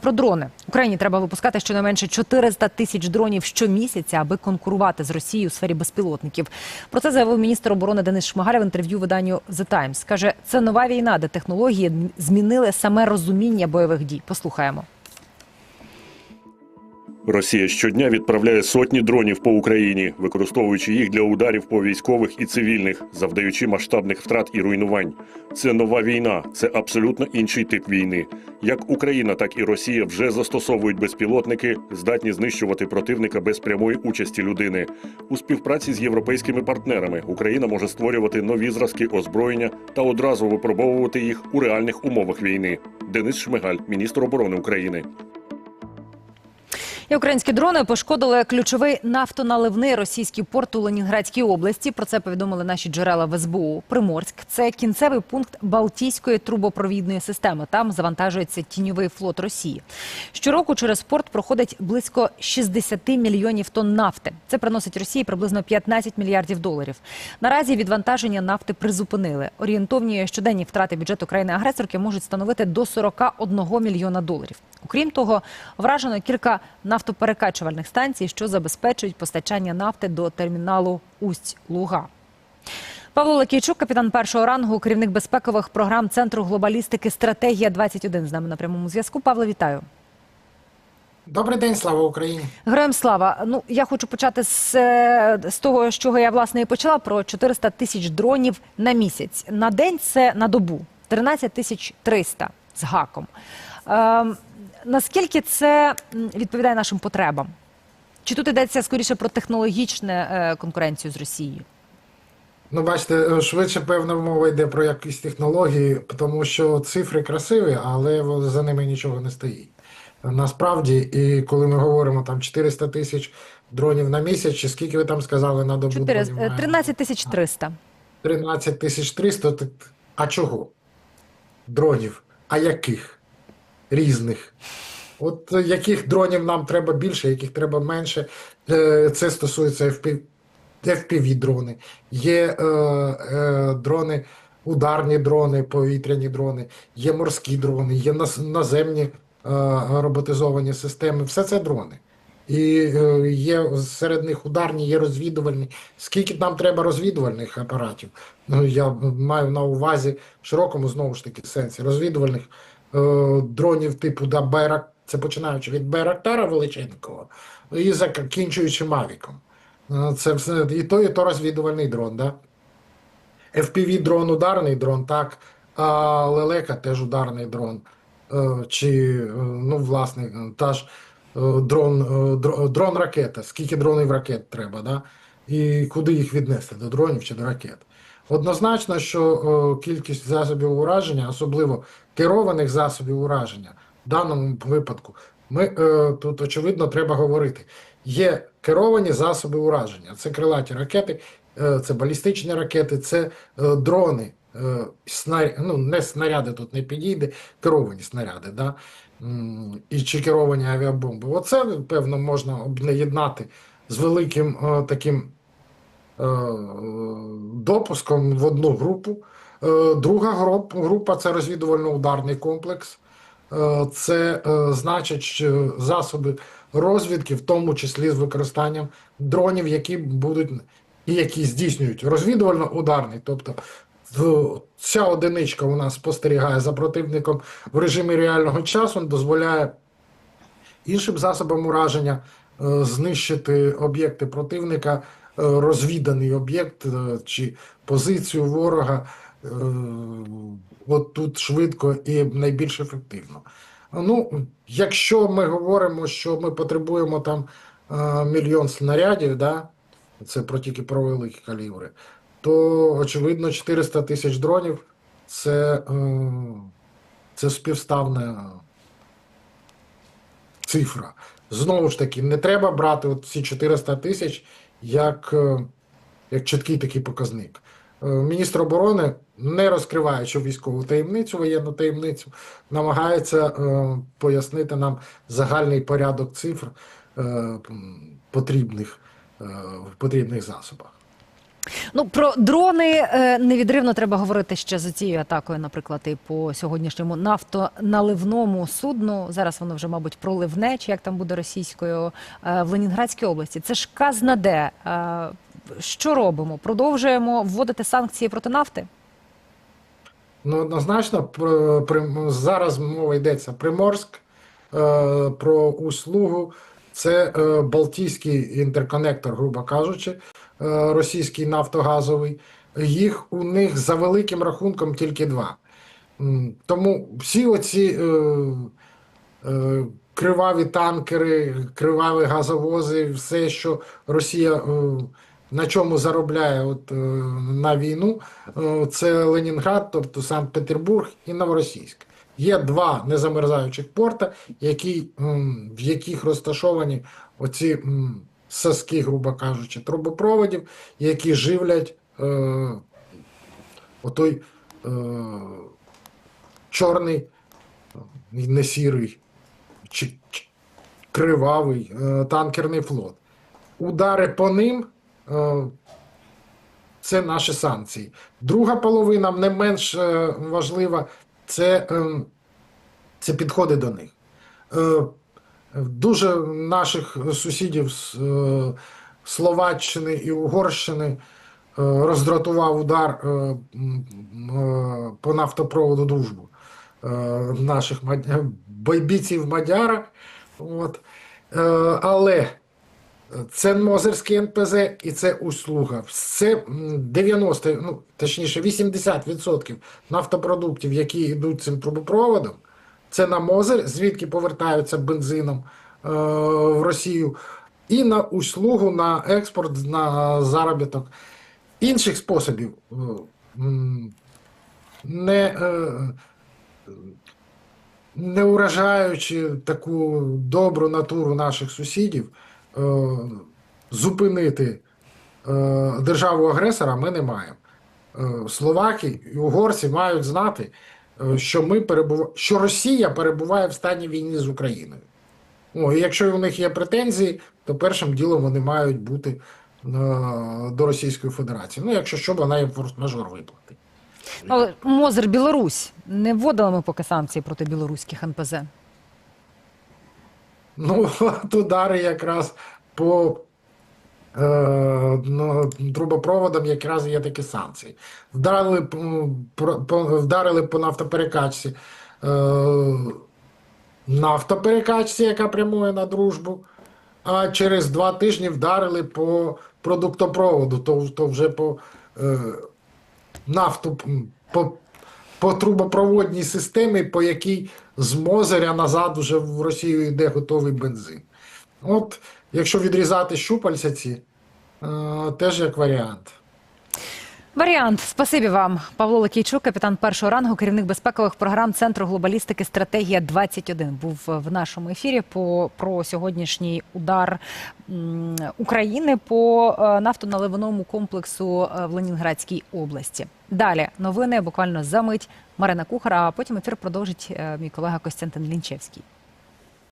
Про дрони Україні треба випускати щонайменше 400 тисяч дронів щомісяця, аби конкурувати з Росією у сфері безпілотників. Про це заявив міністр оборони Денис Шмигаль в інтерв'ю виданню The Times. каже, це нова війна, де технології змінили саме розуміння бойових дій. Послухаємо. Росія щодня відправляє сотні дронів по Україні, використовуючи їх для ударів по військових і цивільних, завдаючи масштабних втрат і руйнувань. Це нова війна, це абсолютно інший тип війни. Як Україна, так і Росія вже застосовують безпілотники, здатні знищувати противника без прямої участі людини. У співпраці з європейськими партнерами Україна може створювати нові зразки озброєння та одразу випробовувати їх у реальних умовах війни. Денис Шмигаль, міністр оборони України. І українські дрони пошкодили ключовий нафтоналивний російський порт у Ленінградській області. Про це повідомили наші джерела в СБУ. Приморськ це кінцевий пункт Балтійської трубопровідної системи. Там завантажується тіньовий флот Росії. Щороку через порт проходить близько 60 мільйонів тонн нафти. Це приносить Росії приблизно 15 мільярдів доларів. Наразі відвантаження нафти призупинили. Орієнтовні щоденні втрати бюджету країни-агресорки можуть становити до 41 мільйона доларів. Окрім того, вражено кілька нафтоперекачувальних станцій, що забезпечують постачання нафти до терміналу Усть-Луга. Павло Лакійчук, капітан першого рангу, керівник безпекових програм Центру глобалістики Стратегія 21 з нами на прямому зв'язку. Павло, вітаю. Добрий день, слава Україні. Героям слава. Ну я хочу почати з, е, з того, з чого я власне і почала про 400 тисяч дронів на місяць. На день це на добу 13 тисяч 300 з гаком. Ем, наскільки це відповідає нашим потребам? Чи тут йдеться скоріше про технологічну е, конкуренцію з Росією? Ну, бачите, швидше певна мова йде про якісь технології, тому що цифри красиві, але за ними нічого не стоїть. Насправді, і коли ми говоримо там 400 тисяч дронів на місяць, чи скільки ви там сказали на добу? 4, дронів е, маємо? 13 тисяч 300. 13 тисяч 300, а чого? Дронів. А яких? Різних. От яких дронів нам треба більше, яких треба менше. Е, Це стосується FPV, FPV дрони. Є е, е, дрони, ударні дрони, повітряні дрони, є морські дрони, є наземні е, роботизовані системи. Все це дрони. І е, є серед них ударні, є розвідувальні. Скільки нам треба розвідувальних апаратів? Ну, я маю на увазі в широкому знову ж таки сенсі розвідувальних дронів типу да, Байрак, це починаючи від Байрактара величенького і закінчуючи Мавіком. Е, Це все і то, і то розвідувальний дрон, да? FPV дрон ударний дрон, так. А Лелека теж ударний дрон. Е, Чи, е, ну, власне, е, та ж е, дрон, е, дро- дрон ракета. Скільки дронів ракет треба, да? І куди їх віднести? До дронів чи до ракет? Однозначно, що е, кількість засобів ураження, особливо керованих засобів ураження, в даному випадку, ми е, тут очевидно треба говорити. Є керовані засоби ураження. Це крилаті ракети, е, це балістичні ракети, це дрони. е, Ну, не снаряди тут не підійде, керовані снаряди, да? І чи керовані авіабомби. Оце, певно, можна об'єднати з великим таким допуском в одну групу. Е, Друга група це розвідувально-ударний комплекс. Е, Це е, значить засоби розвідки, в тому числі з використанням дронів, які будуть і які здійснюють розвідувально-ударний. Тобто ця одиничка у нас спостерігає за противником в режимі реального часу, дозволяє іншим засобам ураження е, знищити об'єкти противника, е, розвіданий об'єкт е, чи позицію ворога. е, От тут швидко і найбільш ефективно. Ну, якщо ми говоримо, що ми потребуємо там е, мільйон снарядів, да, це про тільки про великі калібри, то очевидно 400 тисяч дронів це, е, це співставна цифра. Знову ж таки, не треба брати от ці 400 тисяч як, е, як чіткий такий показник. Е, Міністр оборони, не розкриваючи військову таємницю, воєнну таємницю, намагається е, пояснити нам загальний порядок цифр е, потрібних, е, в потрібних засобах. Ну про дрони е, невідривно треба говорити ще за цією атакою, наприклад, і по сьогоднішньому нафтоналивному судну. Зараз воно вже, мабуть, проливне, чи як там буде російською е, в Ленінградській області. Це ж казна де. Е, Що робимо? Продовжуємо вводити санкції проти нафти? Ну, однозначно, про, при, зараз мова йдеться Приморськ, е, про услугу. Це е, Балтійський інтерконектор, грубо кажучи, е, російський нафтогазовий. Їх у них за великим рахунком тільки два. Тому всі оці е, е, криваві танкери, криваві газовози, все, що Росія е, на чому заробляє от, е, на війну, е, це Ленінград, тобто Санкт-Петербург і Новоросійськ. Є два незамерзаючих порта, які, в яких розташовані оці соски, грубо кажучи, трубопроводів, які живлять е, отой е, чорний, і не сірий, чи, чи кривавий е, танкерний флот. Удари по ним е, це наші санкції. Друга половина, не менш е, важлива, це, е, це підходи до них. Е, Дуже наших сусідів з е, Словаччини і Угорщини е, роздратував удар по нафтопроводу дружбу наших мадя- бойбійців Мадяра. От. Е, Але це Мозерський НПЗ і це услуга. Це 90, ну точніше 80% нафтопродуктів, які йдуть цим трубопроводом, це на Мозер, звідки повертаються бензином е, в Росію, і на услугу, на експорт, на заробіток. Інших способів е, не, е, не уражаючи таку добру натуру наших сусідів, зупинити е, державу-агресора ми не маємо. Е, Словаки і угорці мають знати, е, що ми перебув... що Росія перебуває в стані війни з Україною. О, і якщо у них є претензії, то першим ділом вони мають бути е, до Російської Федерації. Ну, якщо що, вона їм форс-мажор виплатить. Але Мозер Білорусь не вводили ми поки санкції проти білоруських НПЗ. Ну, от удари якраз по е, ну, трубопроводам якраз є такі санкції. Вдарили, п- про- по, вдарили по нафтоперекачці. Е, нафтоперекачці, яка прямує на дружбу. А через два тижні вдарили по продуктопроводу, то, то вже по е, нафту, по, по трубопроводній системі, по якій з Мозеря назад уже в Росію йде готовий бензин. От, якщо відрізати щупальця ці, е, теж як варіант. Варіант. Спасибі вам, Павло Лакійчук, капітан першого рангу, керівник безпекових програм Центру глобалістики Стратегія 21 був в нашому ефірі по про сьогоднішній удар України по е, нафтоналивному комплексу е, в Ленінградській області. Далі новини буквально за мить. Марина Кухар, а потім ефір продовжить е, мій колега Костянтин Лінчевський.